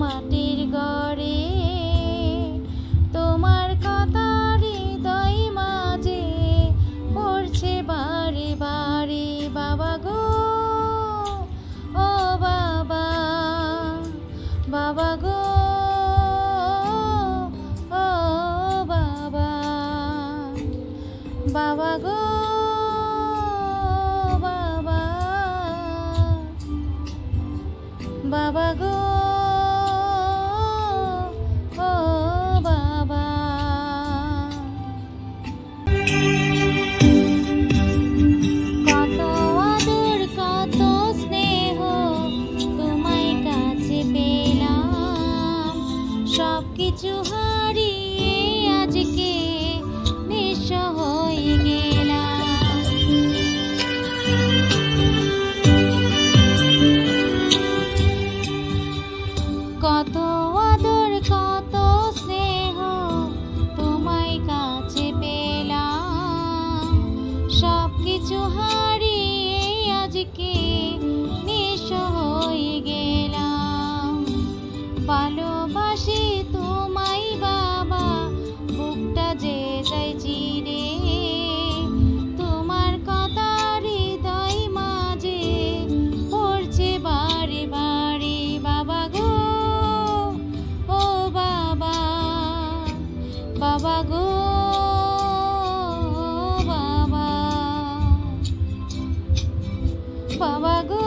মাটির গড়ে, তোমার কথা দই মাঝে পড়ছে বাড়ি বাড়ি বাবা গো, ও বাবা বাবা গো, ও বাবা বাবা গো, বাবা বাবা গো। সব কিছু হারিয়ে আজকে নিঃস হয়ে গেলাম। কত আদর কত বাবা গো